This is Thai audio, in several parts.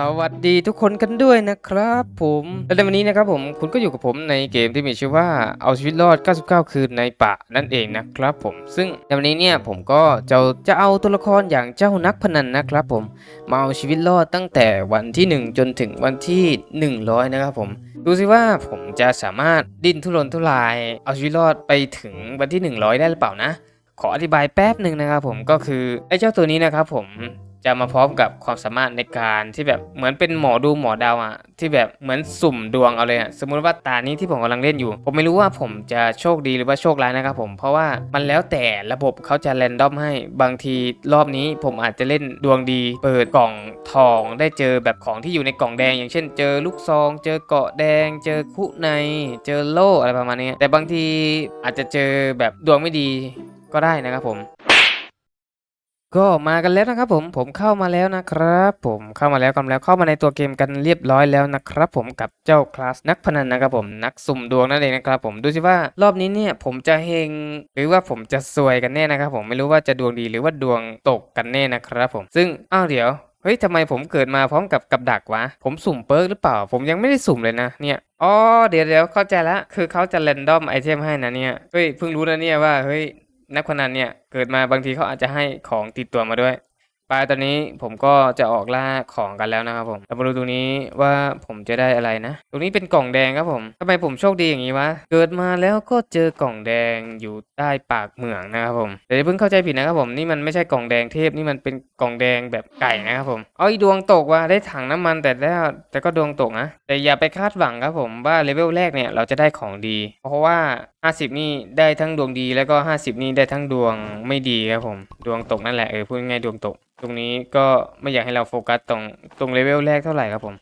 สวัสดีทุกคนกันด้วยนะครับผมและในวันนี้นะครับผมคุณก็อยู่กับผมในเกมที่มีชื่อว่าเอาชีวิตรอด 99 คืนในป่านั่นเองนะครับผมซึ่งในวันนี้เนี่ยผมก็จะจะเอาตัวละครอย่างเจ้านักพนันนะครับผมมาเอาชีวิตรอดตั้งแต่วันที่ 1 จนถึงวันที่ 100 นะครับผม ดูสิว่าผมจะสามารถดิ้นทุรนทุราย เอาชีวิตรอดไปถึงวันที่ 100 ได้หรือเปล่านะขออธิบายแป๊บหนึ่งนะครับผมก็คือไอ้เจ้าตัวนี้นะครับผม จะมาพร้อมกับความสามารถในการที่แบบเหมือนเป็นหมอดูหมอดาวอะที่แบบเหมือนสุ่มดวงเอาเลยอะสมมุติว่าตานี้ที่ผมกำลังเล่นอยู่ ผมไม่รู้ว่าผมจะโชคดีหรือว่าโชคร้ายนะครับผมเพราะว่ามันแล้วแต่ระบบเขาจะแรนดอมให้บางทีรอบนี้ผมอาจจะเล่นดวงดี เปิดกล่องทองได้เจอแบบของที่อยู่ในกล่องแดง อย่างเช่น เจอลูกซอง เจอเกาะแดง เจอคุใน เจอโล่อะไรประมาณนี้แต่บางทีอาจจะเจอแบบดวงไม่ดีก็ได้นะครับผม ก็มากันแล้วนะครับผมผมเข้ามาแล้วนะครับผมเข้ามาแล้วกำแล้วเข้ามาในตัวเกมกันเรียบร้อยแล้วนะครับผมกับเจ้าคลาสนักพนันนะครับผมนักสุ่มดวงนั่นเองนะครับผมดูสิว่ารอบนี้เนี่ยผมจะเฮงหรือว่าผมจะซวยกันแน่นะครับผมไม่รู้ว่าจะดวงดีหรือว่าดวงตกกันแน่นะครับผมซึ่งอ้าวเดี๋ยวเฮ้ยทำไมผมเกิดมาพร้อมกับกับดักวะผมสุ่มเปิร์กหรือเปล่า ผมยังไม่ได้สุ่มเลยนะเนี่ยอ๋อเดี๋ยวเดี๋ยวเข้าใจละคือเขาจะแรนดอมไอเทมให้นะเนี่ยเฮ้ยเพิ่งรู้นะเนี่ยว่าเฮ้ย นักพนันเนี่ยเกิดมาบางทีเขาอาจจะให้ของติดตัวมาด้วยปลายตอนนี้ผมก็จะออกล่าของกันแล้วนะครับผมเรามาดูตรงนี้ว่าผมจะได้อะไรนะ ตรงนี้เป็นกล่องแดงครับผมทำไมผมโชคดีอย่างนี้วะ เกิดมาแล้วก็เจอกล่องแดงอยู่ใต้ปากเหมืองนะครับผมแต่อย่าเพิ่งเข้าใจผิดนะครับผมนี่มันไม่ใช่กล่องแดงเทพนี่มันเป็นกล่องแดงแบบไก่นะครับผมเอ้ยดวงตกว่ะได้ถังน้ำมันแต่แล้วแต่ก็ดวงตกนะแต่อย่าไปคาดหวังครับผมว่าเลเวลแรกเนี่ยเราจะได้ของดี เพราะว่า 50นี่ได้ทั้งดวงดีแล้วก็50นี่ได้ทั้งดวงไม่ดีครับผม ดวงตกนั่นแหละเออพูดง่ายดวงตก ตรงนี้ก็ไม่อยากให้เราโฟกัสตรงตรงเลเวลแรกเท่าไหร่ครับผม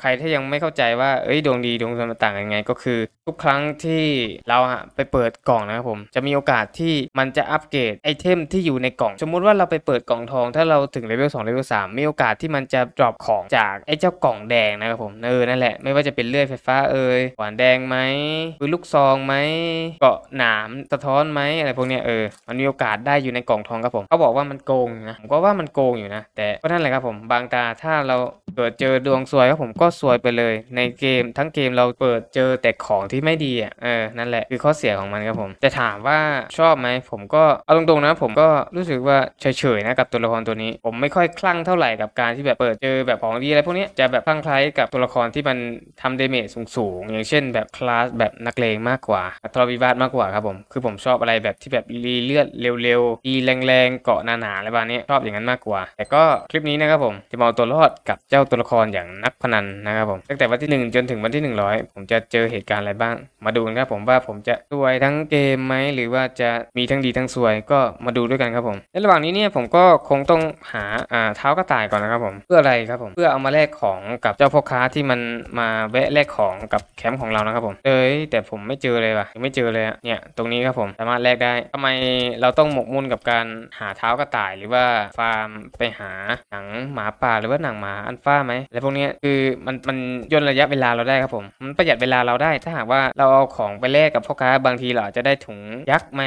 ใครถ้ายังไม่เข้าใจว่าเอ้ยดวงดีดวงซวยมันต่างกันยังไง ก็คือทุกครั้งที่เราอะไปเปิดกล่องนะครับผมจะมีโอกาสที่มันจะอัปเกรดไอเทมที่อยู่ในกล่อง สมมุติว่าเราไปเปิดกล่องทอง ถ้าเราถึงเลเวล2เลเวล3มีโอกาสที่มันจะดรอปของจากไอเจ้ากล่องแดงนะครับผมเออนั่นแหละไม่ว่าจะเป็นเลื่อยไฟฟ้าเอ่ยหวานแดงไหมปืนลูกซองไหมเกาะหนามสะท้อนไหมอะไรพวกเนี้ยเออมันมีโอกาสได้อยู่ในกล่องทองครับผมเขาบอกว่ามันโกงนะผมก็ว่ามันโกงอยู่นะ แต่ก็นั่นแหละครับผมบางตาถ้าเราเปิดเจอดวงซวยครับผมก็ซวยไปเลย ในเกมทั้งเกมเราเปิดเจอแต่ของที่ไม่ดีอะเออนั่นแหละคือข้อเสียของมันครับผมจะถามว่าชอบไหมผมก็เอาตรงๆนะ ผมก็รู้สึกว่าเฉยๆนะกับตัวละครตัวนี้ ผมไม่ค่อยคลั่งเท่าไหร่กับการที่แบบเปิดเจอแบบของดีอะไรพวกนี้จะแบบคลั่งไคล้กับตัวละครที่มันทำเดเมจสูงๆอย่างเช่น แบบคลาสแบบนักเลงมากกว่าทรวิวาทมากกว่าครับผมคือผมชอบอะไรแบบที่แบบรีเลือดเร็วๆดีแรงๆเกาะหนาๆอะไรประมาณนี้ชอบอย่างนั้นมากกว่า แต่ก็คลิปนี้นะครับผมจะมาเอาตัวรอดกับเจ้าตัวละครอย่างนักพนันนะครับผมตั้งแต่วันที่ 1 จนถึงวันที่ 100 ผมจะเจอเหตุการณ์อะไรบ้าง มาดูกันครับผมว่าผมจะซวยทั้งเกมไหมหรือว่าจะมีทั้งดีทั้งซวยก็มาดูด้วยกันครับผมในระหว่างนี้เนี่ยผมก็คงต้องหาอ่าเท้ากระต่ายก่อนนะครับผมเพื่ออะไรครับผมเพื่อเอามาแลกของกับเจ้าพ่อค้าที่มันมาแวะแลกของกับแคมป์ของเรานะครับผมเอ้ยแต่ผมไม่เจอเลยว่ะยังไม่เจอเลยอะเนี่ยตรงนี้ครับผมสามารถแลกได้ทำไมเราต้องหมกมุ่นกับการหาเท้ากระต่ายหรือว่าฟาร์มไปหาหนังหมาป่าหรือว่าหนังหมาอันฟ้าไหมอะไรพวกนี้คือมันมันย่นระยะเวลาเราได้ครับผม มันประหยัดเวลาเราได้ ถ้าหากว่าเราเอาของไปแลกกับพ่อค้าบางทีเราอาจจะได้ถุงยักษ์ไหม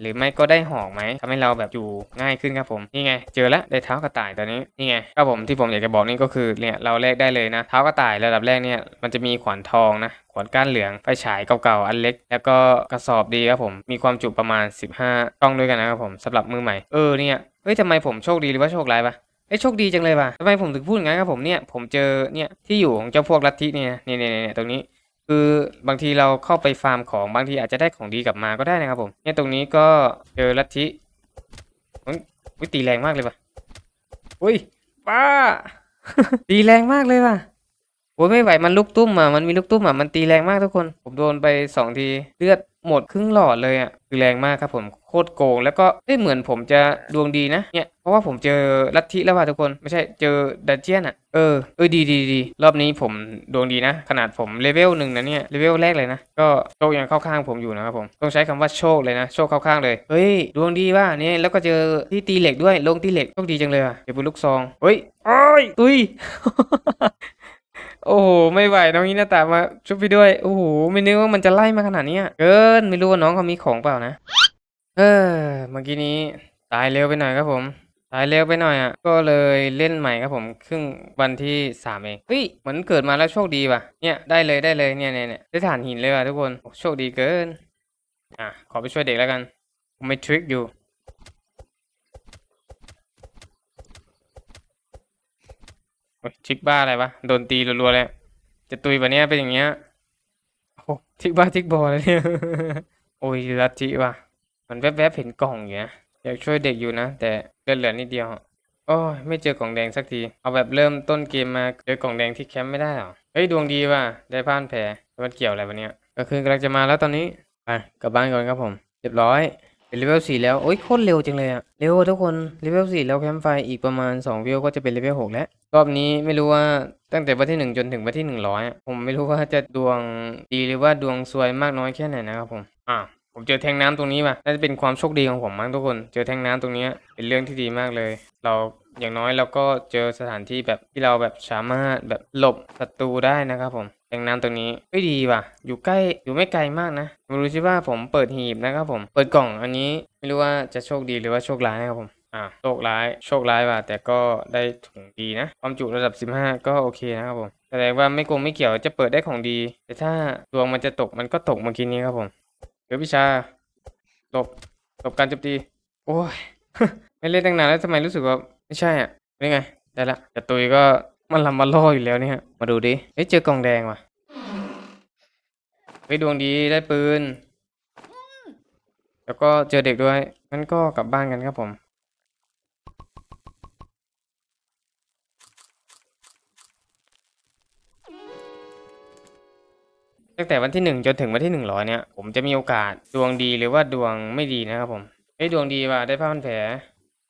หรือไม่ก็ได้ห่อไหมทำให้เราแบบอยู่ง่ายขึ้นครับผมนี่ไง เจอแล้วได้เท้ากระต่ายตัวนี้นี่ไงครับผมที่ผมอยากจะบอกนี่ก็คือเนี่ยเราแลกได้เลยนะเท้ากระต่ายระดับแรกเนี่ยมันจะมีขวานทองนะขวานก้านเหลืองไฟฉายเก่าๆ อันเล็ก แล้วก็กระสอบดีครับผม มีความจุประมาณ 15กล้องด้วยกันนะครับผมสำหรับมือใหม่ เออเนี่ย เฮ้ยทำไมผมโชคดีหรือว่าโชคร้ายปะ เอ้โชคดีจังเลยปะทำไมผมถึงพูดง่างนั้นครับผมเนี่ยผมเจอเนี่ยที่อยู่ของเจ้าพวกลัทธิเนี่ยเนี่ยเนี่ยเนี่ยตรงนี้ คือบางทีเราเข้าไปฟาร์มของบางทีอาจจะได้ของดีกลับมาก็ได้นะครับผมเนี่ยตรงนี้ก็เจอลัทธิอุ๊ยตีแรงมากเลยปะอุ้ยป้าตีแรงมากเลยว่ะโอ้ยไม่ไหวมันลูกตุ้มอะมันมีลูกตุ้มอะมันตีแรงมากทุกคน ผมโดนไปสองทีเลือด หมดครึ่งหลอดเลยอะคือแรงมากครับผมโคตรโกง แล้วก็เอ้ยเหมือนผมจะดวงดีนะเนี่ยเพราะว่าผมเจอลัทธิแล้วว่ะทุกคนไม่ใช่เจอดันเจียนอะเออเออดีดีดีรอบนี้ผมดวงดีนะ ขนาดผมเลเวลหนึ่งนะเนี่ยเลเวลแรกเลยนะ ก็โชคยังเข้าข้างผมอยู่นะครับผมต้องใช้คำว่าโชคเลยนะโชคเข้าข้างเลยเฮ้ยดวงดีว่ะเนี่ยแล้วก็เจอที่ตีเหล็กด้วยลงตีเหล็กโชคดีจังเลยว่ะเจอปืนลูกซองเฮ้ยโอ้ยตุย โอ้โหไม่ไหวน้องนี้หน้าตามาชุบพี่ด้วยโอ้โหไม่นึกว่ามันจะไล่มาขนาดนี้เกินไม่รู้ว่าน้องเขามีของเปล่านะ เออเมื่อกี้นี้ตายเร็วไปหน่อยครับผมถ่ายเร็วไปหน่อยอะก็เลยเล่นใหม่ครับผมครึ่งวันที่สามเองเฮ้ยเหมือนเกิดมาแล้วโชคดีว่ะเนี่ยได้เลยได้เลยเนี่ยเนี่ยเนี่ยได้ฐานหินเลยว่ะทุกคนโอ้โชคดีเกินอะขอไปช่วยเด็กแล้วกันผมไม่ทริคอยู่ โอ้ยทริกบ้าอะไรวะ โดนตีรัวๆเลย จะตุยแบบนี้เป็นอย่างเงี้ยโอ้ทริกบ้าทริกบอเลยเนี่ย โอ้ยลัทธิว่ะ มันแวบๆเห็นกล่องอย่างเงี้ย อยากช่วยเด็กอยู่นะ แต่เลือดเหลือนิดเดียว โอ้ยไม่เจอกล่องแดงสักที เอาแบบเริ่มต้นเกมมาเจอกล่องแดงที่แคมป์ไม่ได้หรอ เฮ้ยดวงดีว่ะ ได้ผ่านแผลมันเกี่ยวอะไรวะเนี่ยก็คือกำลังจะมาแล้วตอนนี้ไปกลับบ้านก่อนครับผม เรียบร้อยเป็นเลเวลสี่แล้ว โอ้ยโคตรเร็วจังเลยอะเร็วทุกคน เลเวลสี่แล้วแคมป์ไฟอีกประมาณ2วิวก็จะเป็นเลเวลหกแล้ว รอบนี้ไม่รู้ว่าตั้งแต่วันที่หนึ่งจนถึงวันที่หนึ่งร้อยผมไม่รู้ว่าจะดวงดีหรือว่าดวงซวยมากน้อยแค่ไหนนะครับผม อ่าผมเจอแทงน้ำตรงนี้ว่ะน่าจะเป็นความโชคดีของผมมั้งทุกคน เจอแทงน้ำตรงนี้เป็นเรื่องที่ดีมากเลย เราอย่างน้อยเราก็เจอสถานที่แบบที่เราแบบสามารถแบบหลบศัตรูได้นะครับผม แทงน้ำตรงนี้เฮ้ยดีว่ะ อยู่ใกล้อยู่ไม่ไกลมากนะไมาดูสิว่าผมเปิดหีบนะครับผม เปิดกล่องอันนี้ไม่รู้ว่าจะโชคดีหรือว่าโชคร้ายนะครับผม อ่า โชคร้าย โชคร้ายว่ะ แต่ก็ได้ ดีนะ ความจุระดับ 15 ก็โอเคนะครับผมแสดงว่าไม่โกงไม่เกี่ยวจะเปิดได้ของดี แต่ถ้าดวงมันจะตกมันก็ตกเมื่อกี้นี้ครับผมเดี๋ยววิชาหลบหลบการจมตีโอ้ยไม่เล่นตั้งนานแล้วทำไมรู้สึกว่าไม่ใช่อะนี่ไง ได้ละแต่ตุยก็มันลำมาล่ออยู่แล้วเนี่ยมาดูดิเฮ้ยเจอกล่องแดงว่ะเฮ้ยดวงดีได้ปืน แล้วก็เจอเด็กด้วยงั้นก็กลับบ้านกันครับผม ตั้งแต่วันที่หนึ่งจนถึงวันที่หนึ่งร้อยเนี่ย ผมจะมีโอกาสดวงดีหรือว่าดวงไม่ดีนะครับผมเฮ้ดวงดีว่ะได้ผ้าพันแผล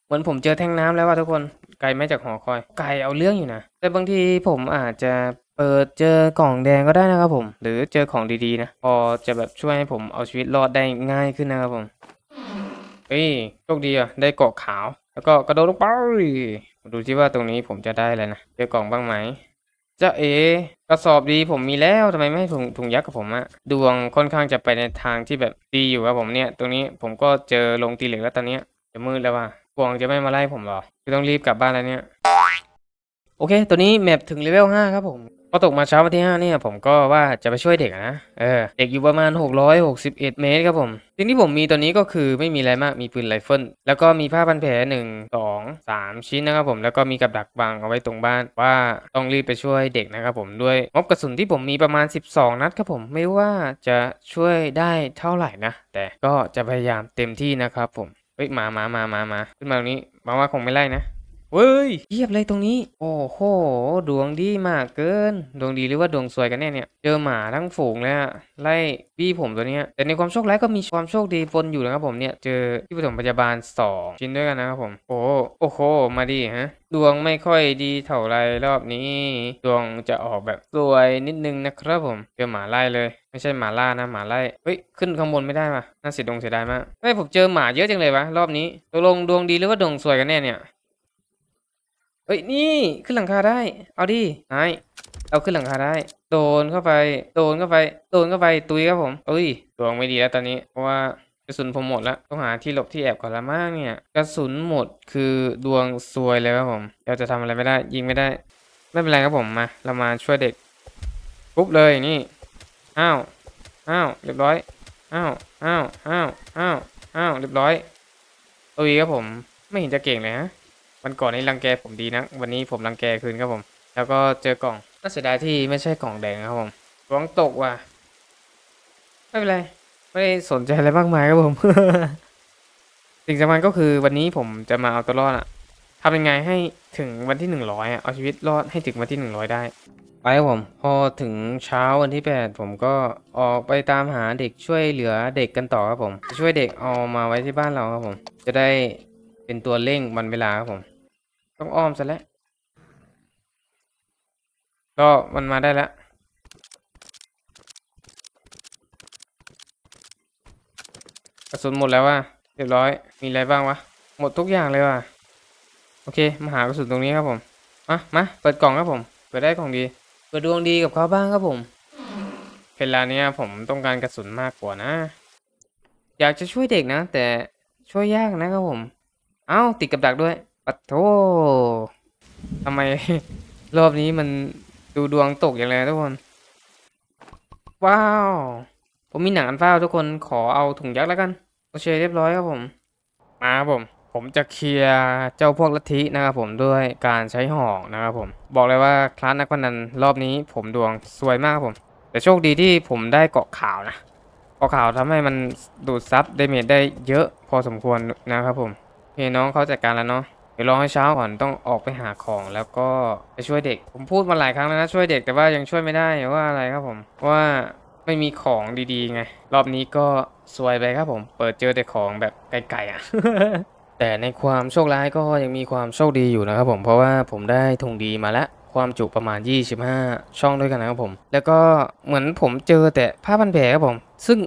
เหมือนผมเจอแท่งน้ำแล้วว่ะทุกคนไกลไม่จากหอคอย ไกลเอาเรื่องอยู่นะ แต่บางทีผมอาจจะเปิดเจอกล่องแดงก็ได้นะครับผม หรือเจอของดีๆนะ พอจะแบบช่วยให้ผมเอาชีวิตรอดได้ง่ายขึ้นนะครับผมเฮ้ยโชคดีอะได้เกาะขาว แล้วก็กระโดดลงไปดูที่ว่าตรงนี้ผมจะได้อะไรนะเจอกล่องบ้างไหม จะเอกระสอบดีผมมีแล้วทำไมไม่ให้ถุงถุงยักษ์กับผมอะดวงค่อนข้างจะไปในทางที่แบบดีอยู่ครับผมเนี่ย ตรงนี้ผมก็เจอลงตีเหล็กแล้วตอนเนี้ยจะมืดแล้วว่ะกวงจะไม่มาไล่ผมหรอคือต้องรีบกลับบ้านแล้วเนี่ย โอเค ตัวนี้แมปถึงเลเวล5ครับผม พอตกมาเช้าวันที่ 5 เนี่ย ผมก็ว่าจะไปช่วยเด็กนะ เออ เด็กอยู่ประมาณ 661 เมตรครับผม สิ่งที่ผมมีตัวนี้ก็คือไม่มีอะไรมาก มีปืนไรเฟิล แล้วก็มีผ้าพันแผล1 2 3 ชิ้นนะครับผม แล้วก็มีกับดักวางเอาไว้ตรงบ้านว่าต้องรีบไปช่วยเด็กนะครับผมด้วยงบกระสุนที่ผมมีประมาณ 12 นัดครับผม ไม่ว่าจะช่วยได้เท่าไหร่นะ แต่ก็จะพยายามเต็มที่นะครับผม เฮ้ย มามามามามาขึ้นมาตรงนี้หวังว่าคงไม่ไล่นะ เฮ้ยเยียบเลยตรงนี้ โอ้โห ดวงดีมากเกิน ดวงดีหรือว่าดวงสวยกันแน่เนี่ย เจอหมาทั้งฝูงเลยอะไล่บี้ผมตัวเนี้ย แต่ในความโชคร้ายก็มีความโชคดีปนอยู่นะครับผมเนี่ย เจอที่ปฐมพยาบาลสองชิ้นด้วยกันนะครับผม โอ้โหโอ้โห มาดิฮะ ดวงไม่ค่อยดีเท่าไรรอบนี้ ดวงจะออกแบบสวยนิดนึงนะครับผม เจอหมาไล่เลย ไม่ใช่หมาล่านะหมาไล่ เฮ้ย ขึ้นข้างบนไม่ได้ว่ะน่าเสียดงเสียดายมากเฮ้ยผมเจอหมาเยอะจังเลยวะรอบนี้ตกลงดวงดีหรือว่าดวงสวยกันแน่เนี่ย เฮ้ยนี่ขึ้นหลังคาได้ เอาดินายเอาขึ้นหลังคาได้ โดนเข้าไป โดนเข้าไป โดนเข้าไปตุยครับผมเอ้ยดวงไม่ดีแล้วตอนนี้เพราะว่ากระสุนผมหมดแล้วต้องหาที่หลบที่แอบก่อนละมากเนี่ยกระสุนหมดคือดวงซวยเลยครับผมเราจะทำอะไรไม่ได้ ยิงไม่ได้ ไม่เป็นไรครับผมมาเรามาช่วยเด็กปุ๊บเลยนี่อ้าวอ้าวเรียบร้อยอ้าวอ้าวอ้าวอ้าวอ้าวเรียบร้อยตุยครับผมไม่เห็นจะเก่งเลยฮะ วันก่อนนี้รังแกผมดีนะวันนี้ผมรังแกคืนครับผม แล้วก็เจอกล่องน่าเสียดายที่ไม่ใช่กล่องแดงครับผมกล่องตกว่ะไม่เป็นไรไม่ได้สนใจอะไรมากมายครับผม สิ่งสำคัญก็คือวันนี้ผมจะมาเอาตัวรอดอะทำยังไงให้ถึงวันที่หนึ่งร้อยอะเอาชีวิตรอดให้ถึงวันที่หนึ่งร้อยได้ไปครับผมพอถึงเช้าวันที่แปดผมก็ออกไปตามหาเด็กช่วยเหลือเด็กกันต่อครับผม ช่วยเด็กเอามาไว้ที่บ้านเราครับผม จะได้เป็นตัวเร่งวันเวลาครับผม ต้องอ้อมซะแล้ว ก็มันมาได้แล้ว กระสุนหมดแล้วว่ะเรียบร้อย มีอะไรบ้างวะ หมดทุกอย่างเลยว่ะ โอเค มาหากระสุนตรงนี้ครับผม มา มา เปิดกล่องครับผม เปิดได้กล่องดี เปิดดวงดีกับเขาบ้างครับผมเวลาเนี้ยผมต้องการกระสุนมากกว่านะ อยากจะช่วยเด็กนะ แต่ช่วยยากนะครับผม เอ้าติดกับดักด้วย ปัดโททำไม รอบนี้มันดูดวงตกอย่างไรทุกคน ว้าว ผมมีหนังอันฟ้าทุกคนขอเอาถุงยักษ์แล้วกัน โอเคเรียบร้อยครับผม มาครับผม ผมจะเคลียร์เจ้าพวกลัทธินะครับผมด้วยการใช้หอกนะครับผม บอกเลยว่าคลาสนักพนันรอบนี้ผมดวงสวยมากครับผม แต่โชคดีที่ผมได้เกาะขาวนะเกาะขาวทำให้มันดูดซับเดเมจได้เยอะพอสมควรนะครับผมโอเคน้องเขาจัดการแล้วเนาะ เดี๋ยวรอให้เช้าก่อนต้องออกไปหาของแล้วก็ไปช่วยเด็ก ผมพูดมาหลายครั้งแล้วนะช่วยเด็กแต่ว่ายังช่วยไม่ได้ว่าอะไรครับผมว่าไม่มีของดีๆไง รอบนี้ก็ซวยไปครับผม เปิดเจอแต่ของแบบไกลๆอะ แต่ในความโชคร้ายก็ยังมีความโชคดีอยู่นะครับผมเพราะว่าผมได้ถุงดีมาแล้วความจุประมาณ 25 ช่องด้วยกันนะครับผม แล้วก็เหมือนผมเจอแต่ผ้าพันแผลครับผม ซึ่ง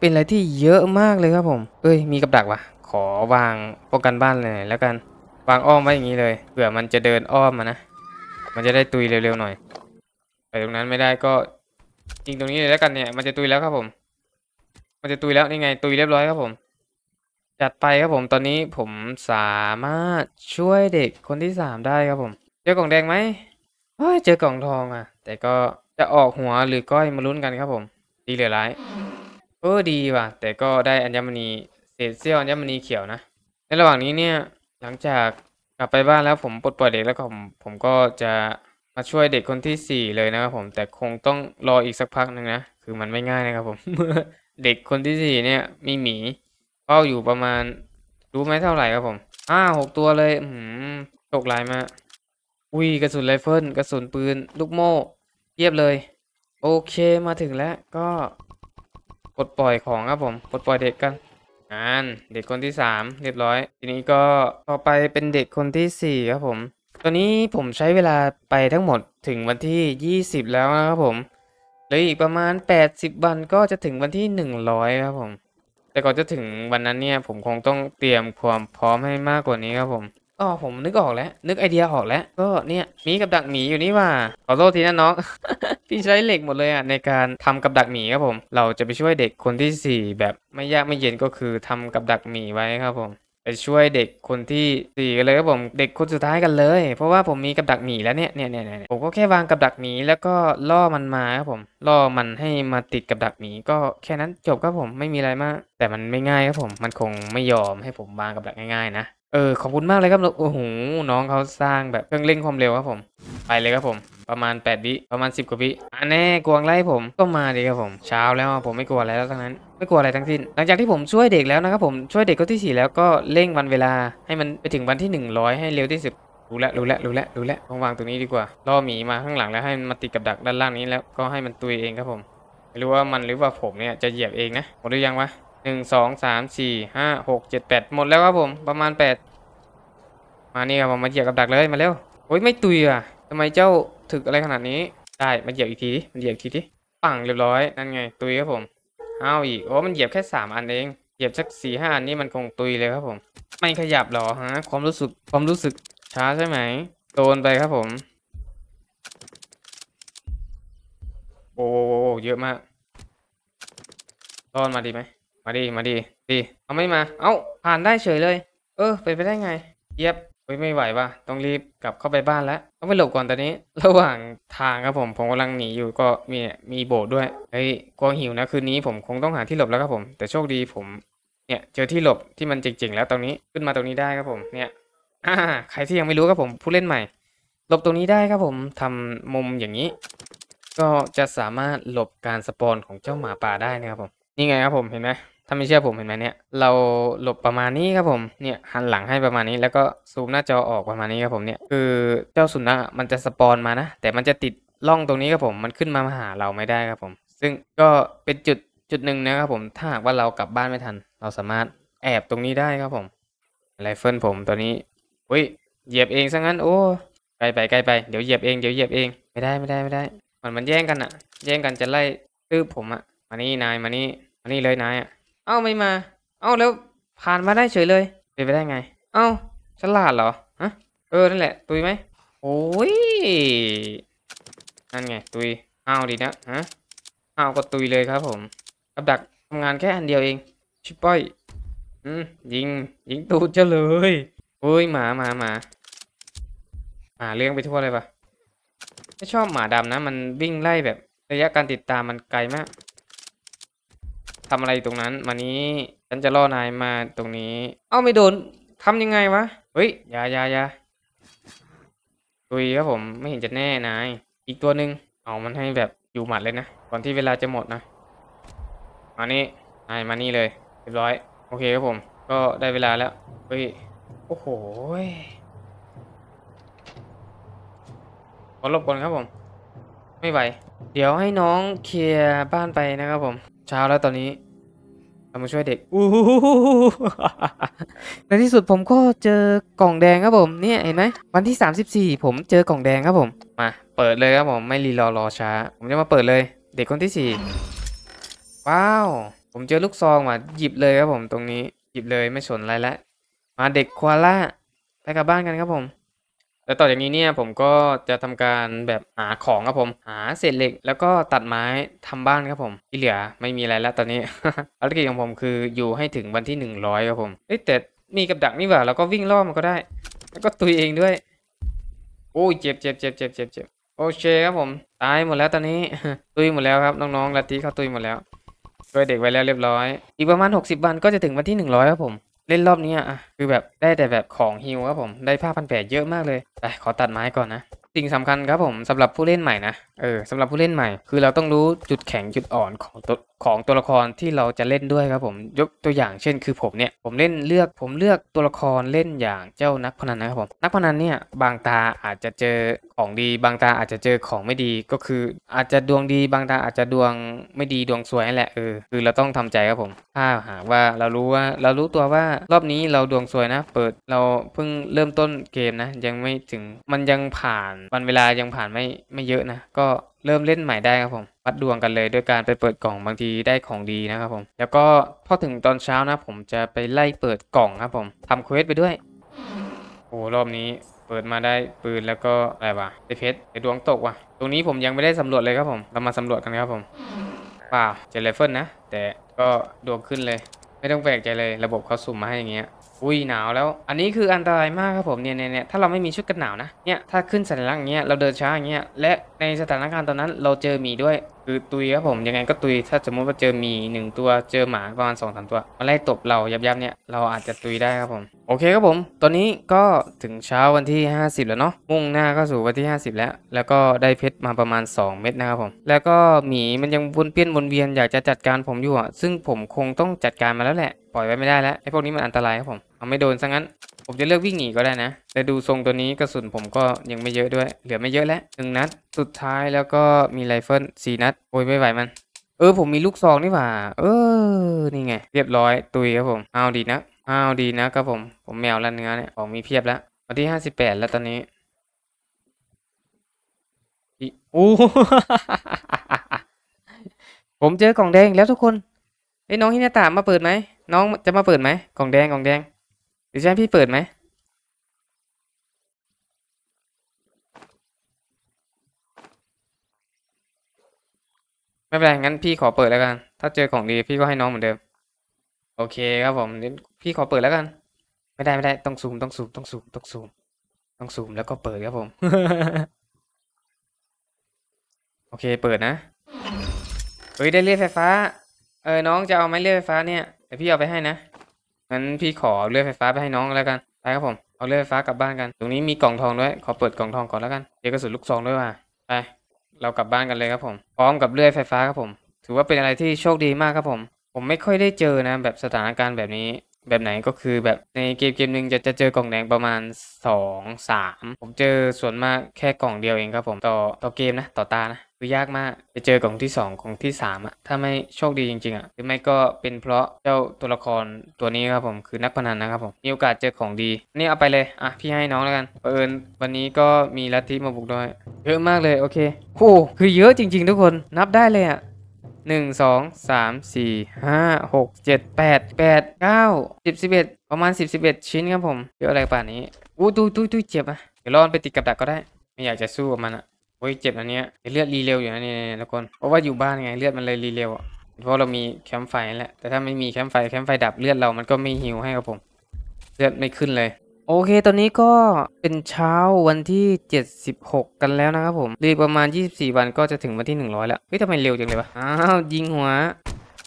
เป็นอะไรที่เยอะมากเลยครับผม เอ้ย มีกับดักวะขอวางป้องกันบ้านเลยแล้วกัน วางอ้อมไว้อย่างนี้เลยเผื่อมันจะเดินอ้อมมานะ มันจะได้ตุยเร็วๆหน่อยไปตรงนั้นไม่ได้ก็ยิงตรงนี้เลยแล้วกันเนี่ย มันจะตุยแล้วครับผม มันจะตุยแล้วนี่ไง ตุยเรียบร้อยครับผม จัดไปครับผมตอนนี้ผมสามารถช่วยเด็กคนที่สามได้ครับผมเจอกล่องแดงไหมเฮ้ยเจอกล่องทองอะ แต่ก็จะออกหัวหรือก้อยมาลุ้นกันครับผม ดีหรือร้ายเออดีว่ะ แต่ก็ได้อัญมณีเศษเสี้ยวอัญมณีเขียวนะในระหว่างนี้เนี่ย ลังจากกลับไปบ้านแล้วผมปลดปล่อยเด็กแล้วผมผมก็จะมาช่วยเด็กคนที่สี่เลยนะครับผมแต่คงต้องรออีกสักพักหนึ่งนะคือมันไม่ง่ายนะครับผม เด็กคนที่สี่เนี่ยมีหมีเฝ้าอยู่ประมาณรู้ไหมเท่าไหร่ครับผมอ้าหกตัวเลยอืมโชคร้ายมากอุ้ยกระสุนไรเฟิลกระสุนปืน ลูกโม่เยียบเลย โอเคมาถึงแล้วก็ปลดปล่อยของครับผมปลดปล่อยเด็กกัน งานเด็กคนที่สามเรียบร้อย ทีนี้ก็ต่อไปเป็นเด็กคนที่สี่ครับผม ตอนนี้ผมใช้เวลาไปทั้งหมดถึงวันที่ยี่สิบแล้วนะครับผมเหลืออีกประมาณแปดสิบวันก็จะถึงวันที่หนึ่งร้อยครับผม แต่ก่อนจะถึงวันนั้นเนี่ยผมคงต้องเตรียมความพร้อมให้มากกว่านี้ครับผม อ๋อผมนึกออกแล้ว นึกไอเดียออกแล้ว ก็เนี่ยมีกับดักหมีอยู่นี่ว่าขอโทษทีนะน้อง พี่ใช้เหล็กหมดเลยอะในการทำกับดักหมีครับผม เราจะไปช่วยเด็กคนที่สี่แบบไม่ยากไม่เย็นก็คือทำกับดักหมีไว้ครับผมไปช่วยเด็กคนที่สี่กันเลยครับผมเด็กคนสุดท้ายกันเลย เพราะว่าผมมีกับดักหมีแล้วเนี่ยเนี่ยเนี่ยเนี่ยผมก็แค่วางกับดักหมีแล้วก็ล่อมันมาครับผมล่อมันให้มาติดกับดักหมีก็แค่นั้นจบครับผมไม่มีอะไรมาก แต่มันไม่ง่ายครับผมมันคงไม่ยอมให้ผมวางกับดักง่ายๆนะ เออ ขอบคุณมากเลยครับ โอ้โห น้องเขาสร้างแบบเครื่องเร่งความเร็วครับผม ไปเลยครับผม ประมาณ8วิ ประมาณ 10 กว่าวิอันแน่กวางไล่ผม ก็มาดีครับผม เช้าแล้วผมไม่กลัวอะไรแล้วทั้งนั้น ไม่กลัวอะไรทั้งสิ้น หลังจากที่ผมช่วยเด็กแล้วนะครับผม ช่วยเด็กคนที่สี่แล้วก็เร่งวันเวลา ให้มันไปถึงวันที่ 100 ให้เร็วที่สุดรู้แล้วรู้แล้วรู้แล้วรู้แล้วองวางตรงนี้ดีกว่า ล่อหมีมาข้างหลังแล้วให้มันมาติดกับดักด้านล่างนี้แล้วก็ให้มันตุยเองครับผม ไม่รู้ว่ามันหรือว่าผมเนี่ยจะเหยียบเองนะหมดหรือยังวะ หนึ่งสองสามสี่ห้าหกเจ็ดแปดหมดแล้วครับผมประมาณแปดมานี่ครับผมมาเหยียบกับดักเลยมาเร็วโอ้ยไม่ตุยอะทำไมเจ้าถึกอะไรขนาดนี้ได้มาเหยียบอีกทีมันเหยียบอีกทีดิปังเรียบร้อยนั่นไงตุยครับผมเอาอีกโอ้มันเหยียบแค่สามอันเองเหยียบสักสี่ห้าอันนี่มันคงตุยเลยครับผมไม่ขยับหรอฮะความรู้สึกความรู้สึกช้าใช่ไหมโดนไปครับผมโอ้เยอะมากรอดมาดีไหม มาดีมาดีดีเอาไม่มา เอ้าผ่านได้เฉยเลย เออไปนไปได้ไงเย็บเฮ้ยไม่ไหวว่ะต้องรีบกลับเข้าไปบ้านแล้วต้องไปหลบก่อนตอนนี้ ระหว่างทางครับผมผมกำลังหนีอยู่ก็มีมีโบสถ์ด้วยเฮ้ยกลัวหิวนะคืนนี้ผมคงต้องหาที่หลบแล้วครับผม แต่โชคดีผมเนี่ยเจอที่หลบที่มันจริงๆแล้วตรงนี้ขึ้นมาตรงนี้ได้ครับผมเนี่ยอ่าใครที่ยังไม่รู้ครับผมผู้เล่นใหม่ หลบตรงนี้ได้ครับผมทำมุมอย่างนี้ ก็จะสามารถหลบการสปอนของเจ้าหมาป่าได้นะครับผมนี่ไงครับผมเห็นไหม ถ้าไม่เชื่อผมเห็นไหมเนี่ย เราหลบประมาณนี้ครับผม เนี่ยหันหลังให้ประมาณนี้ แล้วก็ซูมหน้าจอออกประมาณนี้ครับผมเนี่ย คือเจ้าสุนัขอะมันจะสปอนมานะ แต่มันจะติดร่องตรงนี้ครับผม มันขึ้นมาหาเราไม่ได้ครับผม ซึ่งก็เป็นจุดจุดหนึ่งนะครับผม ถ้าหากว่าเรากลับบ้านไม่ทัน เราสามารถแอบตรงนี้ได้ครับผม ไรเฟิลผมตัวนี้อุ้ย เหยียบเองซะงั้น โอ้ ไกลไปไกลไป เดี๋ยวเหยียบเอง เดี๋ยวเหยียบเอง ไม่ได้ไม่ได้ไม่ได้ มันมันแย่งกันอะแย่งกันจะไล่ตื้อผมอะมานี่นาย มานี่ มานี่เลยนายอะ เอ้าไม่มา เอ้าแล้วผ่านมาได้เฉยเลยเป็นไปได้ไง เอ้าฉลาดเหรอฮะเออนั่นแหละตุยไหมโอ้ยนั่นไงตุยอ้าวดีนะฮะอ้าวก็ตุยเลยครับผมกับดักทำงานแค่อันเดียวเองชิปป้อยอืมยิงยิงตูดเจะเลยโอ้ยหมาหมาหมาหมาเลี้ยงไปทั่วเลยปะไม่ชอบหมาดำนะ มันวิ่งไล่แบบระยะการติดตามมันไกลมาก ทำอะไรอยู่ตรงนั้น มานี้ฉันจะล่อนายมาตรงนี้ เอ้าไม่โดนทำยังไงวะ เฮ้ยอยาอยาอยาตุยครับผมไม่เห็นจะแน่นาย อีกตัวหนึ่งเอามันให้แบบอยู่หมัดเลยนะ ก่อนที่เวลาจะหมดนะ มานี่นายมานี่เลยเรียบร้อย โอเคครับผม ก็ได้เวลาแล้ว เฮ้ย โอ้โหยขอรบกวนครับผม ไม่ไหว เดี๋ยวให้น้องเคลียร์บ้านไปนะครับผม เช้าแล้วตอนนี้เรามาช่วยเด็กอู้หูหูหูหูในที่สุดผมก็เจอกล่องแดงครับผมเนี่ยเห็นไหมวันที่ 34 ผมเจอกล่องแดงครับผมมาเปิดเลยครับผมไม่รีรอรอช้า ผมจะมาเปิดเลย เด็กคนที่ 4 ว้าว ผมเจอลูกซองว่ะหยิบเลยครับผมตรงนี้หยิบเลยไม่สนอะไรละมาเด็กควาล่าไปกลับบ้านกันครับผม แล้วต่อจากนี้เนี่ยผมก็จะทำการแบบหาของครับผมหาเศษเหล็ก แล้วก็ตัดไม้ทำบ้านครับผมที่เหลือไม่มีอะไรแล้วตอนนี้ภารกิจของผมคืออยู่ให้ถึงวันที่หนึ่งร้อยครับผมเอ้แต่มีกับดักนี่หว่าเราก็วิ่งล่อมันก็ได้ แล้วก็ตุยเองด้วย โอ้ยเจ็บเจ็บเจ็บเจ็บเจ็บเจ็บโอเคครับผมตายหมดแล้วตอนนี้ตุยหมดแล้วครับน้องๆลัทธิเขาตุยหมดแล้วช่วยเด็กไว้แล้วเรียบร้อย อีกประมาณ 60 วันก็จะถึงวันที่ 100ครับผม เล่นรอบนี้อะคือแบบได้แต่แบบของฮิวครับผมได้ผ้าพันแผลเยอะมากเลยไปขอตัดไม้ก่อนนะสิ่งสำคัญครับผมสำหรับผู้เล่นใหม่นะ เออสำหรับผู้เล่นใหม่ คือเราต้องรู้จุดแข็งจุดอ่อนของตัวของตัวละครที่เราจะเล่นด้วยครับผมยกตัวอย่างเช่น คือผมเนี่ยผมเล่นเลือกผมเลือกตัวละครเล่นอย่างเจ้านักพนันนะครับผมนักพนันเนี่ยบางตาอาจจะเจอของดี บางตาอาจจะเจอของไม่ดีก็คือ อาจจะดวงดี บางตาอาจจะดวงไม่ดีดวงสวยนั่นแหละเออคือเราต้องทำใจครับผมถ้าหากว่าเรารู้ว่าเรารู้ตัวว่ารอบนี้เราดวงสวยนะ เปิดเราเพิ่งเริ่มต้นเกมนะ ยังไม่ถึงมันยังผ่านวันเวลายังผ่านไม่ไม่เยอะนะก็เริ่มเล่นใหม่ได้ครับผมวัดดวงกันเลยด้วยการไปเปิดกล่องบางทีได้ของดีนะครับผม แล้วก็พอถึงตอนเช้านะผมจะไปไล่เปิดกล่องครับผมทำเควสไปด้วยโอ้รอบนี้เปิดมาได้ปืนแล้วก็อะไรวะได้เพชรได้ดวงตกว่ะ ตรงนี้ผมยังไม่ได้สำรวจเลยครับผม เรามาสำรวจกันครับผมเปล่าเจอไรเฟิลนะ แต่ก็ดวงขึ้นเลย ไม่ต้องแปลกใจเลยระบบเขาสุ่มมาให้อย่างเงี้ย อุ้ยหนาวแล้ว อันนี้คืออันตรายมากครับผมเนี่ยเนี่ยเนี่ยถ้าเราไม่มีชุดกันหนาวนะเนี่ยถ้าขึ้นสัญลักษณ์อย่างเงี้ยเราเดินช้าอย่างเงี้ยและในสถานการณ์ตอนนั้นเราเจอหมีด้วยคือตุยครับผมยังไงก็ตุยถ้าสมมติว่าเจอหมีหนึ่งตัวเจอหมาประมาณสองสามตัวมาไล่ตบเรายับยับเนี่ยเราอาจจะตุยได้ครับผมโอเคครับผม ตอนนี้ก็ถึงเช้าวันที่ 50 แล้วเนาะมุ่งหน้าก็สู่วันที่ 50 แล้ว แล้วก็ได้เพชรมาประมาณ 2 เม็ดนะครับผม แล้วก็หมีมันยังวนเปี้ยนวนเวียนอยากจะจัดการผมอยู่อะซึ่งผมคงต้องจัดการมาแล้วแหละ ปล่อยไว้ไม่ได้แล้วไอ้พวกนี้มันอันตรายครับผม เอาไม่โดนซะงั้น ผมจะเลือกวิ่งหนีก็ได้นะ แต่ดูทรงตัวนี้กระสุนผมก็ยังไม่เยอะด้วย เหลือไม่เยอะแล้วหนึ่งนัด สุดท้ายแล้วก็มีไรเฟิลสี่นัด โอ้ยไม่ไหวมัน เออผมมีลูกซองนี่หว่า เออ นี่ไง เรียบร้อย ตุยครับผม เอาดีนะ เอาดีนะครับผม ผมแมวละเนื้อเนี่ย ของมีเพียบแล้ว วันที่ห้าสิบแปดแล้วตอนนี้อีอู้ผมเจอกล่องแดงแล้วทุกคนเอ้ยน้องฮินาตามาเปิดไหม น้องจะมาเปิดไหม กล่องแดง กล่องแดง รือจะให้พี่เปิดไหมไม่เป็นไรงั้นพี่ขอเปิดแล้วกัน ถ้าเจอของดีพี่ก็ให้น้องเหมือนเดิม โอเคครับผมพี่ขอเปิดแล้วกัน ไม่ได้ไม่ได้ต้องซูมต้องซูมต้องซูมต้องซูมต้องซูมแล้วก็เปิดครับผม โอเคเปิดนะเฮ้ยได้เลื่อยไฟฟ้า เออน้องจะเอาไหมเลื่อยไฟฟ้าเนี่ยเดี๋ยวพี่เอาไปให้นะ งั้นพี่ขอเลื่อยไฟฟ้าไปให้น้องแล้วกันไปครับผมเอาเลื่อยไฟฟ้ากลับบ้านกัน ตรงนี้มีกล่องทองด้วยขอเปิดกล่องทองก่อนแล้วกันเดี๋ยวกระสุนลูกซองด้วยว่ะไปเรากลับบ้านกันเลยครับผมพร้อมกับเลื่อยไฟฟ้าครับผม ถือว่าเป็นอะไรที่โชคดีมากครับผม ผมไม่ค่อยได้เจอนะ แบบสถานการณ์แบบนี้แบบไหนก็คือแบบในเกมเกมหนึ่งจะจะเจอกล่องแดงประมาณสองสามผมเจอส่วนมากแค่กล่องเดียวเองครับผมต่อต่อเกมนะต่อตานะ คือยากมากจะเจอกล่องที่สองกล่องที่สามอะถ้าไม่โชคดีจริง ๆอะหรือไม่ก็เป็นเพราะเจ้าตัวละครตัวนี้ครับผมคือนักพนันนะครับผม มีโอกาสเจอของดี นี่เอาไปเลย อะ พี่ให้น้องแล้วกันเอิญวันนี้ก็มีลัทธิมาบุกด้วยเยอะมากเลยโอเคโอ้คือเยอะจริง ๆ ทุกคนนับได้เลยอะหนึ่งสองสามสี่ห้าหกเจ็ดแปดแปดเก้าสิบสิบเอ็ดประมาณสิบสิบเอ็ดชิ้นครับผมเยอะอะไรป่านนี้อู้ตุ้ยตุ้ตุ้เจ็บอะเดี๋ยวรอนไปติดกับดักก็ได้ ไม่อยากจะสู้กับมันอะ โอ้ยเจ็บอันเนี้ยเลือดรีเร็วอยู่นะเนี่ยทุกคนเพราะว่าอยู่บ้านไงเลือดมันเลยรีเร็วอะเพราะเรามีแคมป์ไฟแหละแต่ถ้าไม่มีแคมป์ไฟแคมป์ไฟดับเลือดเรามันก็ไม่ฮิวให้ครับผม เลือดไม่ขึ้นเลย โอเค ตอนนี้ก็เป็นเช้าวันที่ 76 กันแล้วนะครับผมรีประมาณ 24 วันก็จะถึงวันที่ 100 แล้วเฮ้ยทำไมเร็วจังเลยวะอ้าวยิงหัว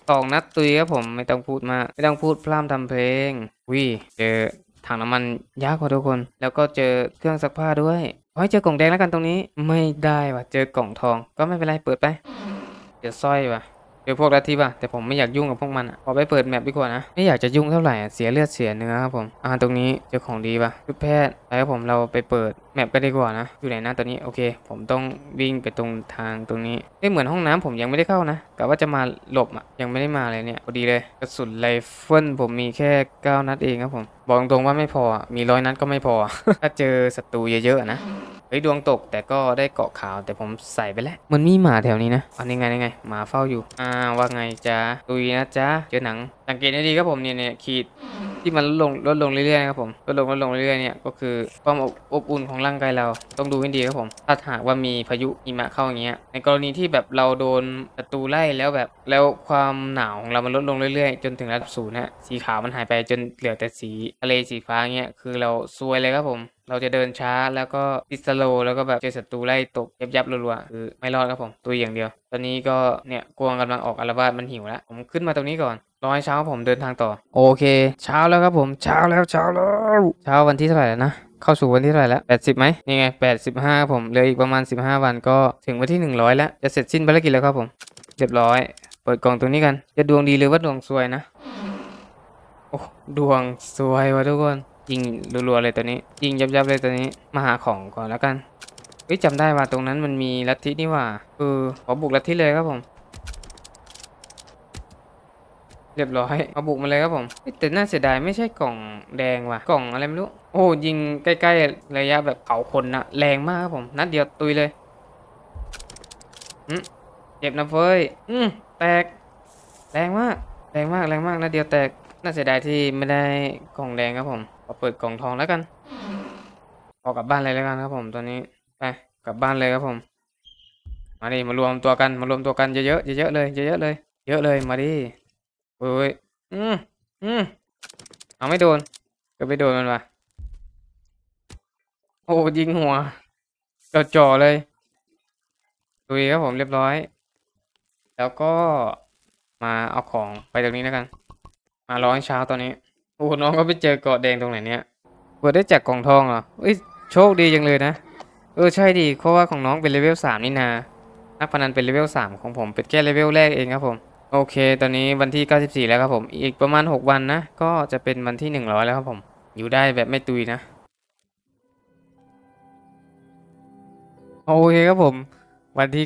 ตอกนัดตุยครับผมไม่ต้องพูดมากไม่ต้องพูดพร่ำทำเพลงวิเจอถังน้ำมันยากกว่าทุกคน แล้วก็เจอเครื่องซักผ้าด้วย โอ้เจอกล่องแดงแล้วกันตรงนี้ ไม่ได้ว่ะ เจอกล่องทอง ก็ไม่เป็นไร เปิดไป เดี๋ยวสร้อยว่ะ เดี๋ยวพวกลัทธิป่ะแต่ผมไม่อยากยุ่งกับพวกมันอะขอไปเปิดแมปดีกว่านะไม่อยากจะยุ่งเท่าไหร่เสียเลือดเสียเนื้อครับผมอ่าตรงนี้เจอของดีป่ะชุดแพทย์ไปครับผมเราไปเปิดแมปกันดีกว่านะอยู่ไหนนะตอนนี้โอเค ผมต้องวิ่งไปตรงทางตรงนี้เอ้เหมือนห้องน้ำผมยังไม่ได้เข้านะกะว่าจะมาหลบอะยังไม่ได้มาเลยเนี่ยพอดีเลยกระสุนไรเฟิลผมมีแค่9นัดเองครับผมบอกตรงๆว่าไม่พอมีร้อยนัดก็ไม่พอถ้าเจอศัตรูเยอะๆนะ เฮ้ยดวงตกแต่ก็ได้เกาะขาวแต่ผมใส่ไปแล้วมันมีหมาแถวนี้นะอันนี้ไงนี่ไงหมาเฝ้าอยู่อ่าว่าไงจ๊ะตุยนะจ๊ะเจอหนังสังเกตให้ดีครับผมเนี่ยเนี่ยขีด ที่มันลดลงลดลงเรื่อยๆนะครับผมลดลงลดลงเรื่อยๆเนี่ยก็คือความอบอบอุ่นของร่างกายเราต้องดูให้ดีครับผม ถ้าหากว่ามีพายุหิมะเข้าอย่างเงี้ยในกรณีที่แบบเราโดนศัตรูไล่แล้วแบบแล้วความหนาวของเรามันลดลงเรื่อยๆ จนถึงระดับศูนย์ฮะสีขาวมันหายไปจนเหลือแต่สีทะเลสีฟ้าเงี้ยคือเราซวยเลยครับผมเราจะเดินช้าแล้วก็ดิสโลแล้วก็แบบเจอศัตรูไล่ตกยับยับๆรัวๆคือไม่รอดครับผมตัวอย่างเดียว ตอนนี้ก็เนี่ยกวงกำลังออกอารวาสมันหิวแล้วผมขึ้นมาตรงนี้ก่อน รอให้เช้าผมเดินทางต่อ โอเค เช้าแล้วครับผม เช้าแล้วเช้าแล้วเช้าวันที่เท่าไหร่แล้วนะเข้าสู่วันที่เท่าไหร่แล้ว 80ไหมนี่ไง 85ครับผมเหลืออีกประมาณ 15 วันก็ถึงวันที่ 100 แล้ว จะเสร็จสิ้นภารกิจแล้วครับผม เรียบร้อย เปิดกล่องตรงนี้กัน จะดวงดีหรือว่าดวงซวยนะ โอ้ดวงสวยวะทุกคน ยิงรัวๆเลยตัวนี้ ยิงยับๆเลยตัวนี้ มาหาของก่อนแล้วกันเฮ้ยจำได้ว่าตรงนั้นมันมีลัทธินี่ว่าเออขอบุกลัทธิเลยครับผม เรียบร้อยเอาบุกมาเลยครับผมแต่น่าเสียดายไม่ใช่กล่องแดงว่ะกล่องอะไรไม่รู้โอ้ยิงใกล้ๆระยะแบบเผาคนนะแรงมากครับผมนัดเดียวตุยเลยอืมเจ็บนะเฟ้ยอืมแตก แรงมาก แรงมากแรงมากนะเดียวแตกน่าเสียดายที่ไม่ได้กล่องแดงครับผมขอเปิดกล่องทองแล้วกันออกกลับบ้านเลยแล้วกันครับผมตอนนี้ไปกลับบ้านเลยครับผม มาดิมารวมตัวกันมารวมตัวกันเยอะๆเยอะๆเลยเยอะๆเลย เยอะเลยมาดิ โอ้ยอืมอืมเอาไม่โดนก็ไปโดนมันวะโอ้ยิงหัวจ่อๆเลยดุยครับผมเรียบร้อย แล้วก็มาเอาของไปตรงนี้แล้วกัน มาร้อยเช้าตอนนี้โอ้น้องก็ไปเจอเกาะแดงตรงไหนเนี่ยเปิดได้จากกล่องทองเหรอเอ้ยโชคดีจังเลยนะ เออใช่ดีเพราะว่าของน้องเป็นเลเวลสามนี่นานักพนันเป็นเลเวลสามของผมเป็นแค่เลเวลแรกเองครับผม โอเค ตอนนี้วันที่ 94 แล้วครับผม อีกประมาณ 6 วันนะ ก็จะเป็นวันที่ 100 แล้วครับผม อยู่ได้แบบไม่ตุยนะ โอเคครับผม วันที่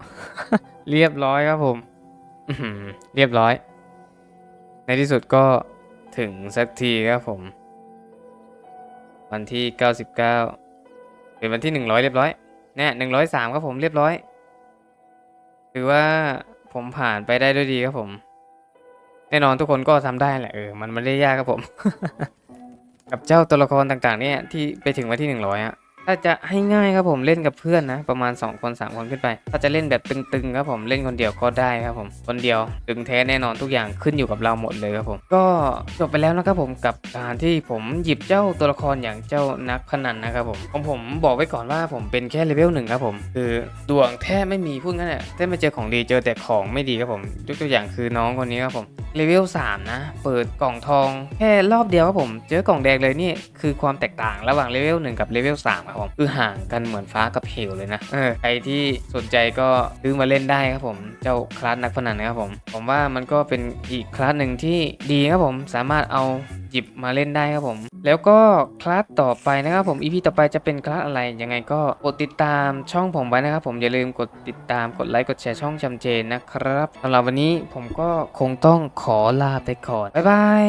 99 เรียบร้อยครับผม เรียบร้อย ในที่สุดก็ถึงสักทีครับผม วันที่ 99 เป็นวันที่ 100 เรียบร้อยเนี่ย103 ครับผม เรียบร้อย ถือว่า ผมผ่านไปได้ด้วยดีครับผม แน่นอนทุกคนก็ทำได้แหละเออมันไม่ได้ยากครับผม กับเจ้าตัวละครต่างๆ เนี่ยที่ไปถึงวันที่หนึ่งร้อยอะ ถ้าจะให้ง่ายครับผมเล่นกับเพื่อนนะ ประมาณ 2 คน 3 คนขึ้นไป ถ้าจะเล่นแบบตึงๆครับผมเล่นคนเดียวก็ได้ครับผมคนเดียวตึงแท้แน่นอนทุกอย่างขึ้นอยู่กับเราหมดเลยครับผม ก็จบไปแล้วนะครับผมกับการที่ผมหยิบเจ้าตัวละครอย่างเจ้านักพนันนะครับผมของผมบอกไว้ก่อนว่าผมเป็นแค่เลเวลหนึ่งครับผมคือดวงแทบไม่มีพูดงั้นแหละแทบไม่เจอของดีเจอแต่ของไม่ดีครับผมยกตัวอย่างคือน้องคนนี้ครับผมเลเวล3นะเปิดกล่องทองแค่รอบเดียวครับผม เจอกล่องแดงเลยนี่คือความแตกต่างระหว่างเลเวล1กับเลเวล3ครับผม คือห่างกันเหมือนฟ้ากับเหวเลยนะ เออ ใครที่สนใจก็ซื้อมาเล่นได้ครับผม เจ้าคลาสนักพนันนะครับผม ผมว่ามันก็เป็นอีกคลาสหนึ่งที่ดีครับผม สามารถเอาหยิบมาเล่นได้ครับผม แล้วก็คลาสต่อไปนะครับผมอีพีต่อไปจะเป็นคลาสอะไร ยังไงก็กดติดตามช่องผมไว้นะครับผม อย่าลืมกดติดตาม กดไลค์ กดแชร์ช่องจำเจนนะครับสำหรับวันนี้ผมก็คงต้องขอลาไปก่อน บ๊ายบาย